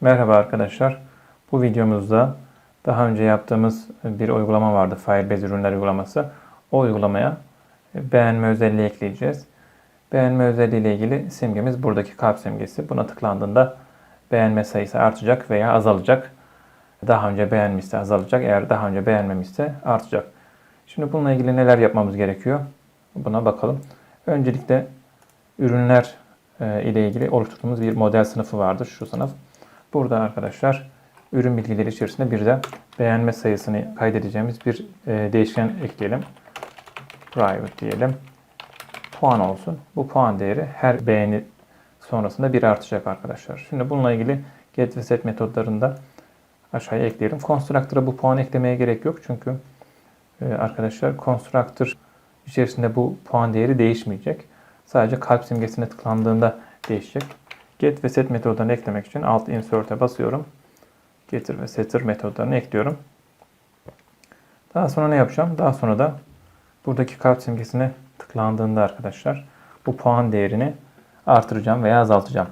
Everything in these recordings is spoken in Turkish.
Merhaba arkadaşlar. Bu videomuzda daha önce yaptığımız bir uygulama vardı. Firebase ürünler uygulaması. O uygulamaya beğenme özelliği ekleyeceğiz. Beğenme özelliği ile ilgili simgemiz buradaki kalp simgesi. Buna tıklandığında beğenme sayısı artacak veya azalacak. Daha önce beğenmişse azalacak. Eğer daha önce beğenmemişse artacak. Şimdi bununla ilgili neler yapmamız gerekiyor? Buna bakalım. Öncelikle ürünler e, ile ilgili oluşturduğumuz bir model sınıfı vardır. Şu sınıf. Burada arkadaşlar ürün bilgileri içerisinde bir de beğenme sayısını kaydedeceğimiz bir e, değişken ekleyelim. Private diyelim. Puan olsun. Bu puan değeri her beğeni sonrasında bir artacak arkadaşlar. Şimdi bununla ilgili get ve set metodlarında aşağıya ekleyelim. Constructor'a bu puan eklemeye gerek yok. Çünkü e, arkadaşlar constructor içerisinde bu puan değeri değişmeyecek. Sadece kalp simgesine tıklandığında değişecek. Get ve set metodlarını eklemek için alt insert'e basıyorum. Getir ve setter metodlarını ekliyorum. Daha sonra ne yapacağım? Daha sonra da buradaki kalp simgesine tıklandığında arkadaşlar bu puan değerini artıracağım veya azaltacağım.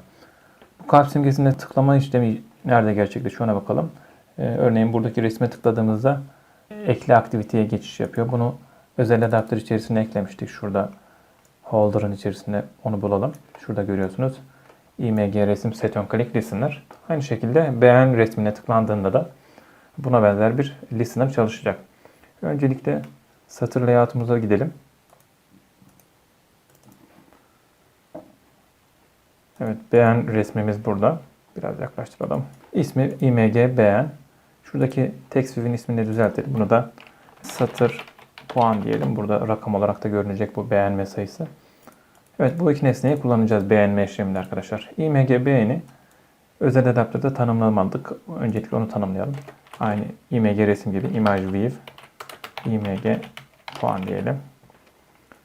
Bu kalp simgesine tıklama işlemi nerede gerçekleşiyor ona bakalım. Ee, örneğin buradaki resme tıkladığımızda ekle aktiviteye geçiş yapıyor. Bunu özel adaptör içerisine eklemiştik. Şurada holder'ın içerisinde onu bulalım. Şurada görüyorsunuz. IMG resim set on click listener. Aynı şekilde beğen resmine tıklandığında da buna benzer bir listener çalışacak. Öncelikle satır layout'umuza gidelim. Evet beğen resmimiz burada. Biraz yaklaştıralım. İsmi img beğen. Şuradaki text view'in ismini düzeltelim. Bunu da satır puan diyelim. Burada rakam olarak da görünecek bu beğenme sayısı. Evet bu iki nesneyi kullanacağız beğenme işleminde arkadaşlar. img beğeni özel adaptörde tanımlamadık. Öncelikle onu tanımlayalım. Aynı img resim gibi image view img puan diyelim.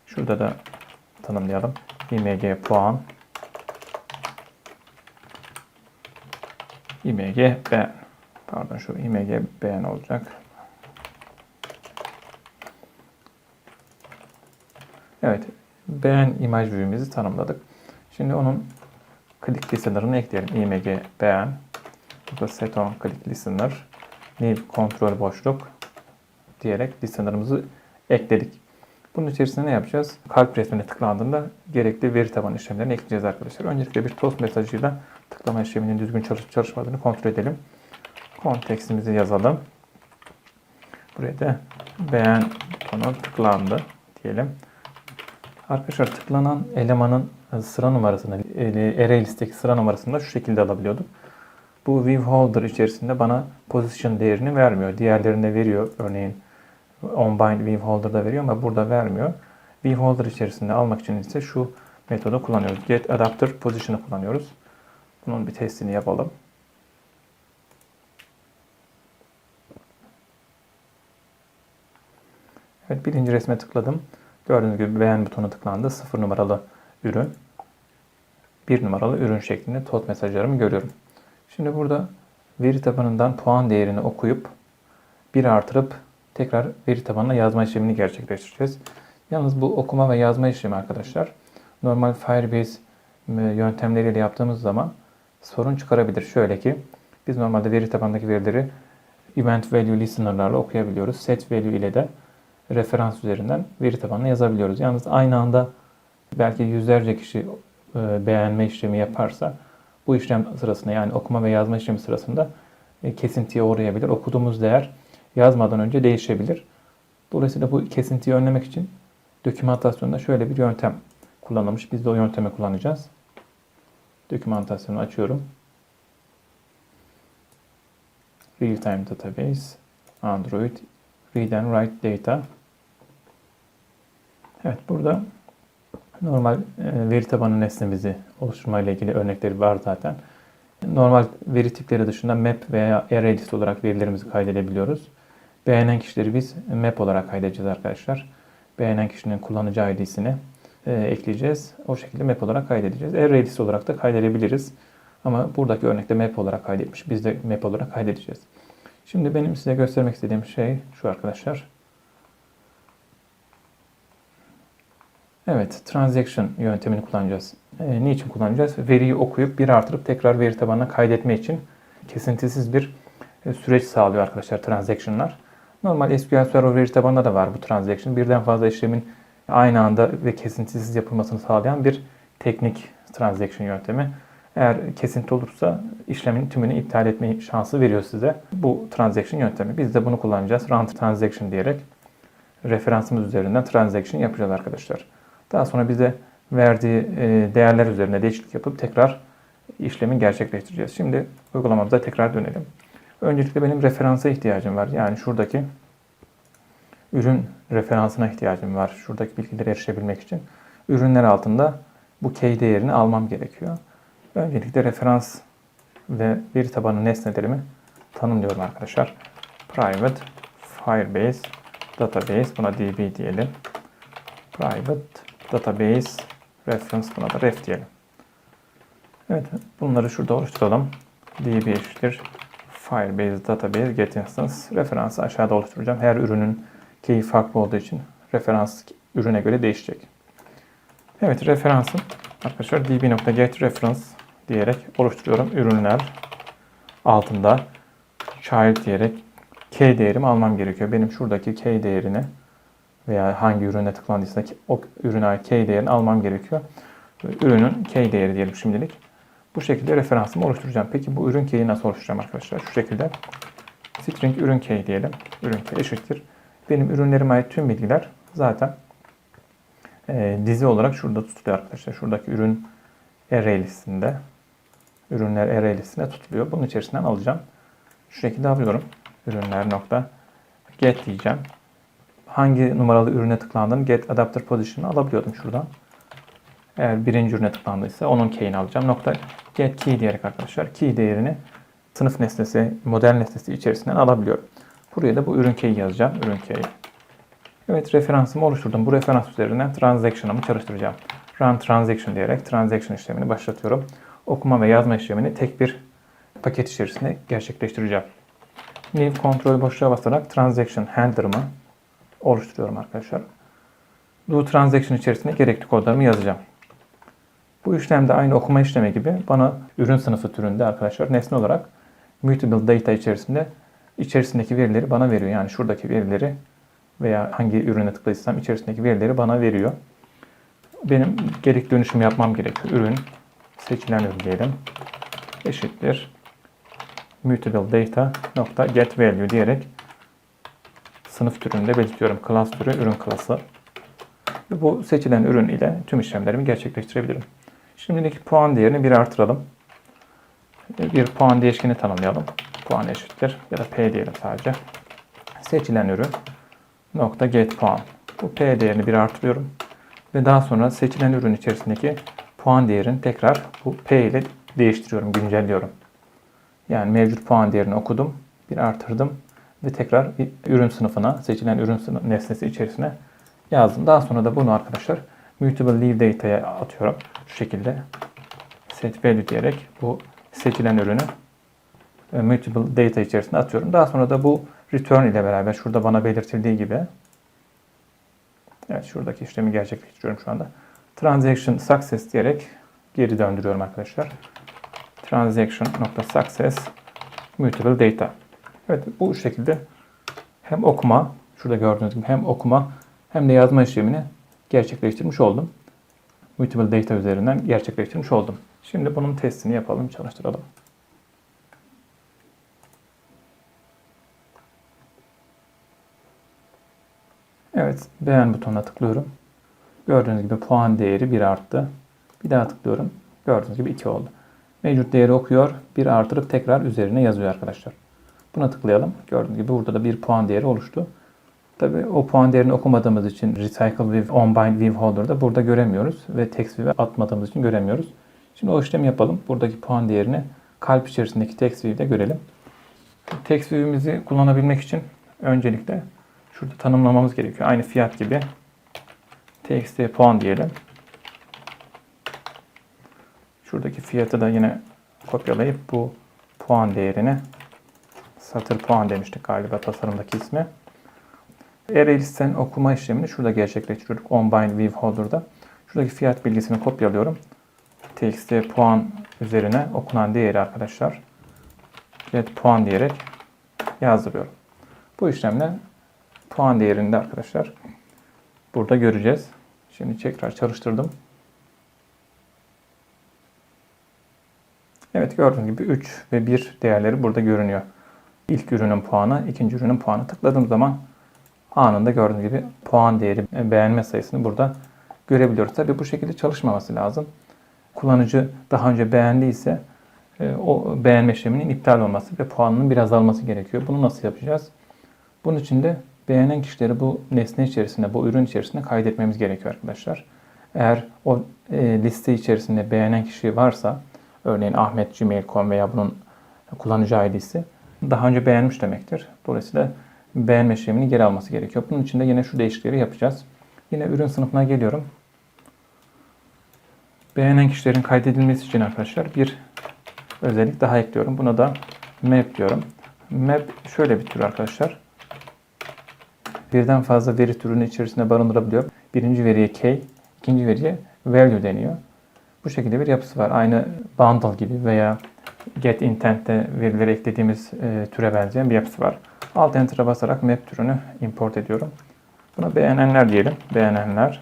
Şurada da tanımlayalım. img puan img beğen. Pardon şu img beğen olacak. Evet. Beğen imaj view'imizi tanımladık. Şimdi onun click listener'ını ekleyelim. img beğen. Burada set on click listener. New kontrol boşluk diyerek listener'ımızı ekledik. Bunun içerisinde ne yapacağız? Kalp resmine tıklandığında gerekli veri tabanı işlemlerini ekleyeceğiz arkadaşlar. Öncelikle bir toast mesajıyla tıklama işleminin düzgün çalışıp çalışmadığını kontrol edelim. Kontekstimizi yazalım. Buraya da beğen butonu tıklandı diyelim. Arkadaşlar tıklanan elemanın sıra numarasını, array listeki sıra numarasını da şu şekilde alabiliyordum. Bu view holder içerisinde bana position değerini vermiyor. Diğerlerinde veriyor. Örneğin onbind view holder'da veriyor ama burada vermiyor. View holder içerisinde almak için ise şu metodu kullanıyoruz. Get adapter position'ı kullanıyoruz. Bunun bir testini yapalım. Evet birinci resme tıkladım. Gördüğünüz gibi beğen butonu tıklandı. 0 numaralı ürün. 1 numaralı ürün şeklinde tot mesajlarımı görüyorum. Şimdi burada veri tabanından puan değerini okuyup 1 artırıp tekrar veri tabanına yazma işlemini gerçekleştireceğiz. Yalnız bu okuma ve yazma işlemi arkadaşlar normal Firebase yöntemleriyle yaptığımız zaman sorun çıkarabilir. Şöyle ki biz normalde veri tabandaki verileri event value listener'larla okuyabiliyoruz. Set value ile de referans üzerinden veri tabanına yazabiliyoruz. Yalnız aynı anda belki yüzlerce kişi e, beğenme işlemi yaparsa bu işlem sırasında yani okuma ve yazma işlemi sırasında e, kesintiye uğrayabilir. Okuduğumuz değer yazmadan önce değişebilir. Dolayısıyla bu kesintiyi önlemek için dokümantasyonda şöyle bir yöntem kullanılmış. Biz de o yöntemi kullanacağız. Dokümantasyonu açıyorum. Real Time Database, Android, Read and Write Data. Evet burada normal e, veri tabanı nesnemizi oluşturma ile ilgili örnekleri var zaten. Normal veri tipleri dışında map veya array list olarak verilerimizi kaydedebiliyoruz. Beğenen kişileri biz map olarak kaydedeceğiz arkadaşlar. Beğenen kişinin kullanıcı ID'sini e, ekleyeceğiz. O şekilde map olarak kaydedeceğiz. Array list olarak da kaydedebiliriz. Ama buradaki örnekte map olarak kaydetmiş. Biz de map olarak kaydedeceğiz. Şimdi benim size göstermek istediğim şey şu arkadaşlar. Evet, transaction yöntemini kullanacağız. E, niçin kullanacağız? Veriyi okuyup bir artırıp tekrar veri tabanına kaydetme için kesintisiz bir e, süreç sağlıyor arkadaşlar transaction'lar. Normal SQL Server veri tabanında da var bu transaction. Birden fazla işlemin aynı anda ve kesintisiz yapılmasını sağlayan bir teknik transaction yöntemi. Eğer kesinti olursa işlemin tümünü iptal etme şansı veriyor size bu transaction yöntemi. Biz de bunu kullanacağız. Run transaction diyerek referansımız üzerinden transaction yapacağız arkadaşlar. Daha sonra bize verdiği e, değerler üzerine değişiklik yapıp tekrar işlemi gerçekleştireceğiz. Şimdi uygulamamıza tekrar dönelim. Öncelikle benim referansa ihtiyacım var. Yani şuradaki ürün referansına ihtiyacım var. Şuradaki bilgilere erişebilmek için. Ürünler altında bu key değerini almam gerekiyor. Öncelikle referans ve veri tabanı nesnelerimi tanımlıyorum arkadaşlar. Private Firebase Database buna DB diyelim. Private Database Reference buna da ref diyelim. Evet bunları şurada oluşturalım. DB eşittir Firebase Database Get Instance referansı aşağıda oluşturacağım. Her ürünün key'i farklı olduğu için referans ürüne göre değişecek. Evet referansım arkadaşlar db.get reference diyerek oluşturuyorum. Ürünler altında child diyerek key değerimi almam gerekiyor. Benim şuradaki key değerini veya hangi ürüne tıklandıysa o ürüne key değerini almam gerekiyor. Ürünün key değeri diyelim şimdilik. Bu şekilde referansımı oluşturacağım. Peki bu ürün key'i nasıl oluşturacağım arkadaşlar? Şu şekilde string ürün key diyelim. Ürün key eşittir. Benim ürünlerime ait tüm bilgiler zaten e, dizi olarak şurada tutuluyor arkadaşlar. Şuradaki ürün array listinde ürünler array listinde tutuluyor. Bunun içerisinden alacağım. Şu şekilde alıyorum. Ürünler nokta get diyeceğim. Hangi numaralı ürüne tıklandığını get adapter position'ı alabiliyordum şuradan. Eğer birinci ürüne tıklandıysa onun key'ini alacağım. Nokta get key diyerek arkadaşlar key değerini sınıf nesnesi, model nesnesi içerisinden alabiliyorum. Buraya da bu ürün key'i yazacağım. Ürün key. Evet referansımı oluşturdum. Bu referans üzerinden transaction'ımı çalıştıracağım. Run transaction diyerek transaction işlemini başlatıyorum. Okuma ve yazma işlemini tek bir paket içerisinde gerçekleştireceğim. New kontrol boşluğa basarak transaction handler'ımı oluşturuyorum arkadaşlar. Do transaction içerisinde gerekli kodlarımı yazacağım. Bu işlemde aynı okuma işlemi gibi bana ürün sınıfı türünde arkadaşlar nesne olarak mutable data içerisinde içerisindeki verileri bana veriyor. Yani şuradaki verileri veya hangi ürüne tıkladıysam içerisindeki verileri bana veriyor. Benim gerekli dönüşüm yapmam gerekiyor. Ürün seçilen ürün diyelim. Eşittir mutable data nokta get value diyerek sınıf türünde belirtiyorum. Class türü ürün klası. Ve bu seçilen ürün ile tüm işlemlerimi gerçekleştirebilirim. Şimdilik puan değerini bir artıralım. Bir puan değişkeni tanımlayalım. Puan eşittir ya da p diyelim sadece. Seçilen ürün nokta get puan. Bu p değerini bir artırıyorum. Ve daha sonra seçilen ürün içerisindeki puan değerini tekrar bu p ile değiştiriyorum, güncelliyorum. Yani mevcut puan değerini okudum, bir artırdım ve tekrar ürün sınıfına, seçilen ürün sınıf nesnesi içerisine yazdım. Daha sonra da bunu arkadaşlar mutable leave data'ya atıyorum. Şu şekilde set value diyerek bu seçilen ürünü e, mutable data içerisine atıyorum. Daha sonra da bu return ile beraber şurada bana belirtildiği gibi evet şuradaki işlemi gerçekleştiriyorum şu anda. Transaction success diyerek geri döndürüyorum arkadaşlar. Transaction.success mutable data. Evet bu şekilde hem okuma şurada gördüğünüz gibi hem okuma hem de yazma işlemini gerçekleştirmiş oldum. Mutable data üzerinden gerçekleştirmiş oldum. Şimdi bunun testini yapalım, çalıştıralım. Evet, beğen butonuna tıklıyorum. Gördüğünüz gibi puan değeri 1 arttı. Bir daha tıklıyorum. Gördüğünüz gibi 2 oldu. Mevcut değeri okuyor, 1 artırıp tekrar üzerine yazıyor arkadaşlar. Buna tıklayalım. Gördüğünüz gibi burada da bir puan değeri oluştu. Tabi o puan değerini okumadığımız için Recycle with OnBind View Holder'da burada göremiyoruz ve text view'e atmadığımız için göremiyoruz. Şimdi o işlemi yapalım. Buradaki puan değerini kalp içerisindeki text view'de görelim. Text view'imizi kullanabilmek için öncelikle şurada tanımlamamız gerekiyor. Aynı fiyat gibi txt'ye puan diyelim. Şuradaki fiyatı da yine kopyalayıp bu puan değerini satır puan demiştik galiba tasarımdaki ismi. Array listen okuma işlemini şurada gerçekleştiriyorduk. OnBind View Holder'da. Şuradaki fiyat bilgisini kopyalıyorum. txt puan üzerine okunan değeri arkadaşlar get puan diyerek yazdırıyorum. Bu işlemle puan değerini de arkadaşlar burada göreceğiz. Şimdi tekrar çalıştırdım. Evet gördüğünüz gibi 3 ve 1 değerleri burada görünüyor. İlk ürünün puanı, ikinci ürünün puanı. Tıkladığım zaman anında gördüğünüz gibi puan değeri, e, beğenme sayısını burada görebiliyoruz. Tabii bu şekilde çalışmaması lazım. Kullanıcı daha önce beğendiyse e, o beğenme işleminin iptal olması ve puanının biraz alması gerekiyor. Bunu nasıl yapacağız? Bunun için de beğenen kişileri bu nesne içerisinde, bu ürün içerisinde kaydetmemiz gerekiyor arkadaşlar. Eğer o e, liste içerisinde beğenen kişi varsa, örneğin ahmet.gmail.com veya bunun kullanıcı ID'si daha önce beğenmiş demektir. Dolayısıyla beğenme işlemini geri alması gerekiyor. Bunun için de yine şu değişiklikleri yapacağız. Yine ürün sınıfına geliyorum. Beğenen kişilerin kaydedilmesi için arkadaşlar bir özellik daha ekliyorum. Buna da map diyorum. Map şöyle bir tür arkadaşlar. Birden fazla veri türünü içerisinde barındırabiliyor. Birinci veriye key, ikinci veriye value deniyor. Bu şekilde bir yapısı var. Aynı bundle gibi veya get intent'te verileri eklediğimiz e, türe benzeyen bir yapısı var. Alt enter'a basarak map türünü import ediyorum. Buna beğenenler diyelim. Beğenenler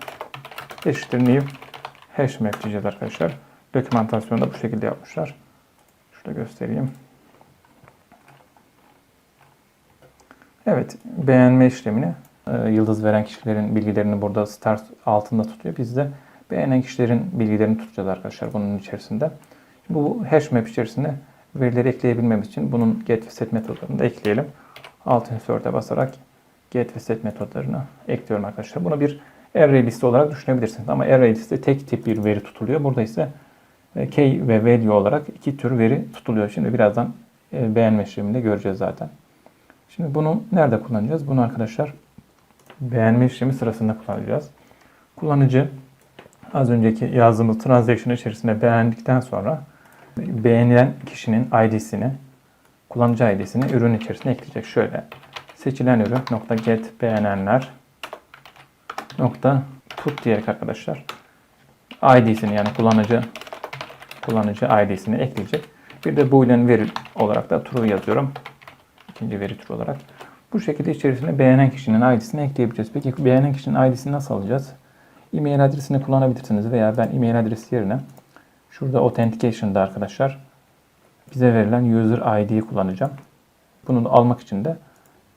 eşittir new hash map diyeceğiz arkadaşlar. Dokümantasyonda bu şekilde yapmışlar. Şurada göstereyim. Evet, beğenme işlemini e, yıldız veren kişilerin bilgilerini burada star altında tutuyor. Biz de beğenen kişilerin bilgilerini tutacağız arkadaşlar bunun içerisinde. Bu hash map içerisinde verileri ekleyebilmemiz için bunun get ve set metodlarını da ekleyelim. Alt insert'e basarak get ve set metodlarını ekliyorum arkadaşlar. Bunu bir array liste olarak düşünebilirsiniz. Ama array liste tek tip bir veri tutuluyor. Burada ise e, key ve value olarak iki tür veri tutuluyor. Şimdi birazdan e, beğenme işleminde göreceğiz zaten. Şimdi bunu nerede kullanacağız? Bunu arkadaşlar beğenme işlemi sırasında kullanacağız. Kullanıcı az önceki yazdığımız transaction içerisinde beğendikten sonra beğenilen kişinin ID'sini, kullanıcı ID'sini ürün içerisine ekleyecek. Şöyle seçilen ürün nokta get beğenenler nokta put diyerek arkadaşlar ID'sini yani kullanıcı kullanıcı ID'sini ekleyecek. Bir de boolean veri olarak da true yazıyorum. İkinci veri türü olarak. Bu şekilde içerisine beğenen kişinin ID'sini ekleyebileceğiz. Peki beğenen kişinin ID'sini nasıl alacağız? E-mail adresini kullanabilirsiniz veya ben e-mail adresi yerine şurada Authentication'da arkadaşlar bize verilen user ID'yi kullanacağım. Bunu almak için de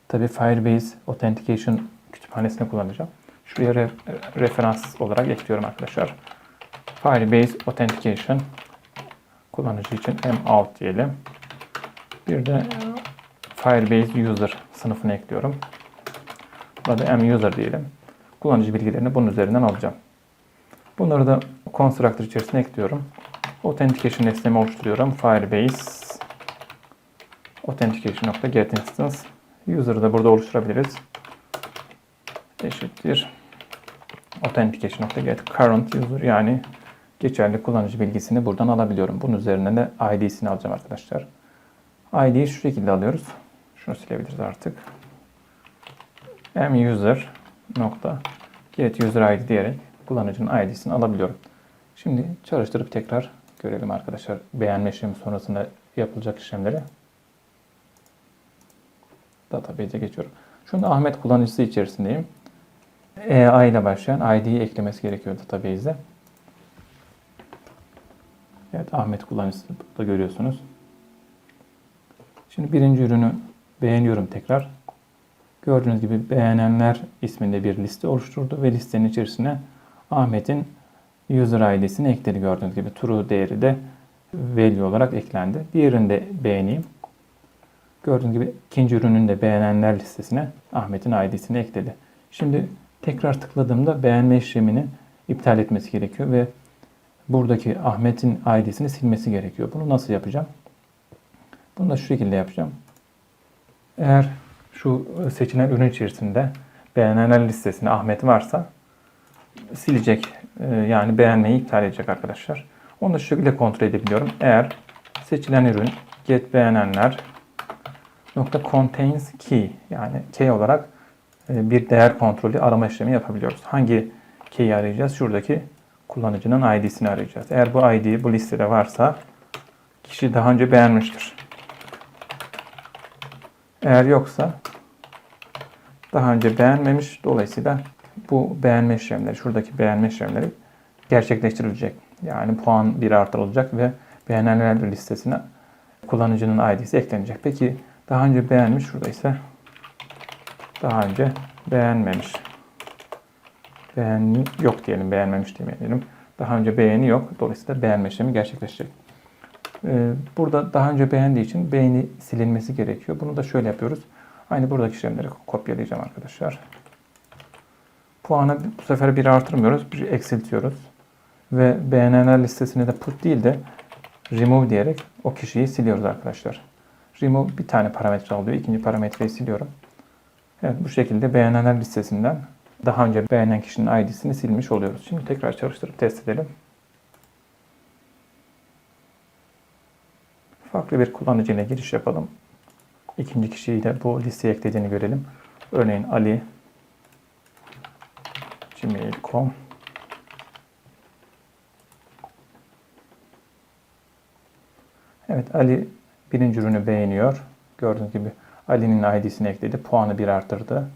tabi Firebase Authentication kütüphanesini kullanacağım. Şuraya re referans olarak ekliyorum arkadaşlar. Firebase Authentication kullanıcı için m-out diyelim. Bir de Firebase User sınıfını ekliyorum. Buna da m-user diyelim. Kullanıcı bilgilerini bunun üzerinden alacağım. Bunları da constructor içerisine ekliyorum. Authentication nesnemi oluşturuyorum. Firebase authentication.get instance user'ı da burada oluşturabiliriz. Eşittir authentication.get current user yani geçerli kullanıcı bilgisini buradan alabiliyorum. Bunun üzerinden de ID'sini alacağım arkadaşlar. ID'yi şu şekilde alıyoruz. Şunu silebiliriz artık. muser nokta user ID diyerek kullanıcının ID'sini alabiliyorum. Şimdi çalıştırıp tekrar görelim arkadaşlar beğenme işlemi sonrasında yapılacak işlemleri. Database'e geçiyorum. Şu anda Ahmet kullanıcısı içerisindeyim. EA ile başlayan ID'yi eklemesi gerekiyor database'e. Evet Ahmet kullanıcısı da görüyorsunuz. Şimdi birinci ürünü beğeniyorum tekrar. Gördüğünüz gibi beğenenler isminde bir liste oluşturdu ve listenin içerisine Ahmet'in user ID'sini ekledi gördüğünüz gibi. True değeri de value olarak eklendi. Diğerini de beğeneyim. Gördüğünüz gibi ikinci ürünün de beğenenler listesine Ahmet'in ID'sini ekledi. Şimdi tekrar tıkladığımda beğenme işlemini iptal etmesi gerekiyor ve buradaki Ahmet'in ID'sini silmesi gerekiyor. Bunu nasıl yapacağım? Bunu da şu şekilde yapacağım. Eğer şu seçilen ürün içerisinde beğenenler listesinde Ahmet varsa silecek. Ee, yani beğenmeyi iptal edecek arkadaşlar. Onu da şu şekilde kontrol edebiliyorum. Eğer seçilen ürün get beğenenler nokta contains key yani key olarak e, bir değer kontrolü arama işlemi yapabiliyoruz. Hangi key'i arayacağız? Şuradaki kullanıcının ID'sini arayacağız. Eğer bu ID bu listede varsa kişi daha önce beğenmiştir. Eğer yoksa daha önce beğenmemiş. Dolayısıyla bu beğenme işlemleri, şuradaki beğenme işlemleri gerçekleştirilecek. Yani puan bir artırılacak ve beğenenler listesine kullanıcının ID'si eklenecek. Peki daha önce beğenmiş, şurada ise daha önce beğenmemiş. Beğeni yok diyelim, beğenmemiş demeyelim. Daha önce beğeni yok. Dolayısıyla beğenme işlemi gerçekleşecek. Ee, Burada daha önce beğendiği için beğeni silinmesi gerekiyor. Bunu da şöyle yapıyoruz. Aynı buradaki işlemleri kopyalayacağım arkadaşlar. Puanı bu sefer bir artırmıyoruz, bir eksiltiyoruz. Ve beğenenler listesine de put değil de remove diyerek o kişiyi siliyoruz arkadaşlar. Remove bir tane parametre alıyor. İkinci parametreyi siliyorum. Evet bu şekilde beğenenler listesinden daha önce beğenen kişinin ID'sini silmiş oluyoruz. Şimdi tekrar çalıştırıp test edelim. Farklı bir kullanıcı ile giriş yapalım. İkinci kişiyi de bu listeye eklediğini görelim. Örneğin Ali gmail.com Evet Ali birinci ürünü beğeniyor. Gördüğünüz gibi Ali'nin ID'sini ekledi. Puanı bir arttırdı.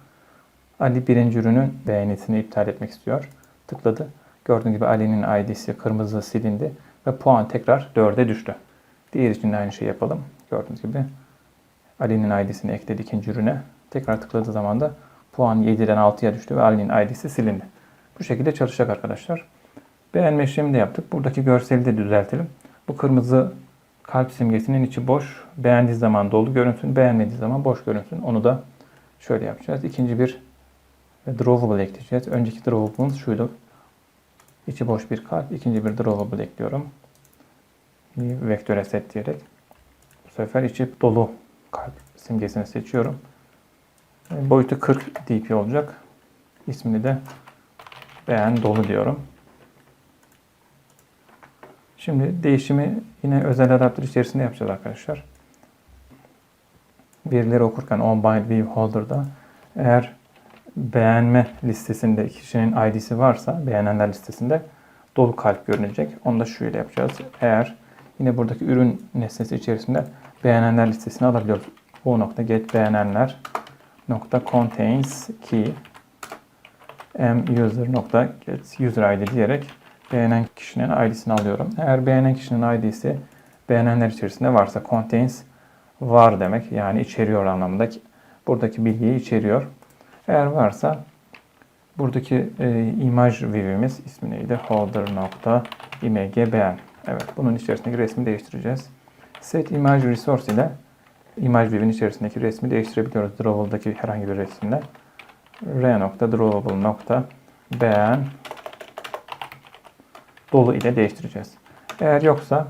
Ali birinci ürünün beğenisini iptal etmek istiyor. Tıkladı. Gördüğünüz gibi Ali'nin ID'si kırmızı silindi ve puan tekrar 4'e düştü. Diğer için de aynı şeyi yapalım. Gördüğünüz gibi Ali'nin ID'sini ekledi ikinci ürüne. Tekrar tıkladığı zaman da puan 7'den 6'ya düştü ve Ali'nin ID'si silindi. Bu şekilde çalışacak arkadaşlar. Beğenme işlemini de yaptık. Buradaki görseli de düzeltelim. Bu kırmızı kalp simgesinin içi boş. Beğendiği zaman dolu görünsün, beğenmediği zaman boş görünsün. Onu da şöyle yapacağız. İkinci bir drawable ekleyeceğiz. Önceki drawable'ımız şuydu. İçi boş bir kalp. İkinci bir drawable ekliyorum. Bir vektöre set diyerek. Bu sefer içi dolu kalp simgesini seçiyorum. Boyutu 40 dp olacak. İsmini de beğen dolu diyorum. Şimdi değişimi yine özel adaptör içerisinde yapacağız arkadaşlar. Verileri okurken on bind view holder'da eğer beğenme listesinde kişinin ID'si varsa beğenenler listesinde dolu kalp görünecek. Onu da şöyle yapacağız. Eğer yine buradaki ürün nesnesi içerisinde beğenenler listesini alabiliyoruz. Bu nokta get beğenenler nokta contains key m user nokta get user id diyerek beğenen kişinin ID'sini alıyorum. Eğer beğenen kişinin ID'si beğenenler içerisinde varsa contains var demek. Yani içeriyor anlamında. Buradaki bilgiyi içeriyor. Eğer varsa buradaki e, imaj view'imiz ismi neydi? Holder nokta img beğen. Evet bunun içerisindeki resmi değiştireceğiz. Set image resource ile imaj view'in içerisindeki resmi değiştirebiliyoruz. Drawable'daki herhangi bir resimle. R nokta drawable nokta beğen dolu ile değiştireceğiz. Eğer yoksa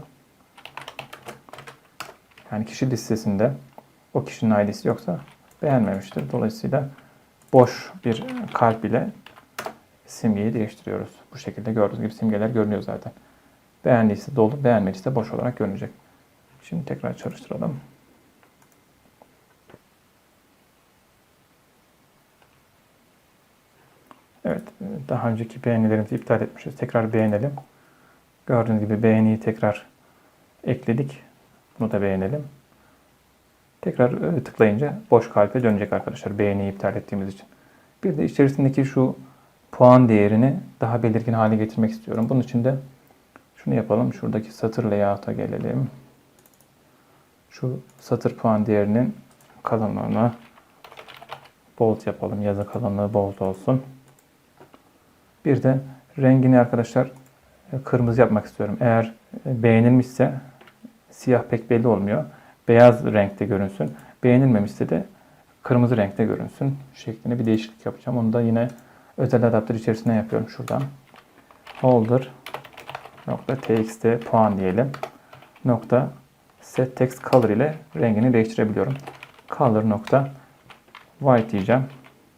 yani kişi listesinde o kişinin ID'si yoksa beğenmemiştir. Dolayısıyla boş bir kalp ile simgeyi değiştiriyoruz. Bu şekilde gördüğünüz gibi simgeler görünüyor zaten. Beğendiyse dolu, beğenmediyse boş olarak görünecek. Şimdi tekrar çalıştıralım. Evet, daha önceki beğenilerimizi iptal etmişiz. Tekrar beğenelim. Gördüğünüz gibi beğeniyi tekrar ekledik. Bunu da beğenelim. Tekrar e, tıklayınca boş kalpe dönecek arkadaşlar beğeniyi iptal ettiğimiz için. Bir de içerisindeki şu puan değerini daha belirgin hale getirmek istiyorum. Bunun için de şunu yapalım. Şuradaki satır layout'a gelelim. Şu satır puan değerinin kalınlığını bold yapalım. Yazı kalınlığı bold olsun. Bir de rengini arkadaşlar e, kırmızı yapmak istiyorum. Eğer e, beğenilmişse siyah pek belli olmuyor. Beyaz renkte görünsün. Beğenilmemişse de kırmızı renkte görünsün. Şeklinde bir değişiklik yapacağım. Onu da yine özel adaptör içerisine yapıyorum şuradan. Holder nokta txt puan diyelim. Nokta set text color ile rengini değiştirebiliyorum. Color nokta white diyeceğim.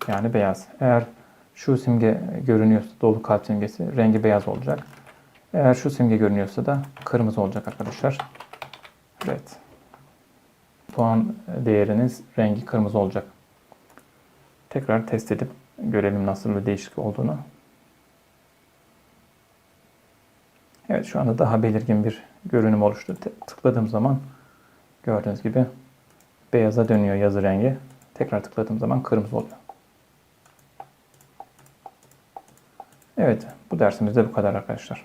Yani beyaz. Eğer şu simge görünüyorsa dolu kalp simgesi rengi beyaz olacak. Eğer şu simge görünüyorsa da kırmızı olacak arkadaşlar. Evet. Puan değeriniz rengi kırmızı olacak. Tekrar test edip görelim nasıl bir değişiklik olduğunu. Evet şu anda daha belirgin bir görünüm oluştu. Tıkladığım zaman gördüğünüz gibi beyaza dönüyor yazı rengi. Tekrar tıkladığım zaman kırmızı oluyor. Evet, bu dersimiz de bu kadar arkadaşlar.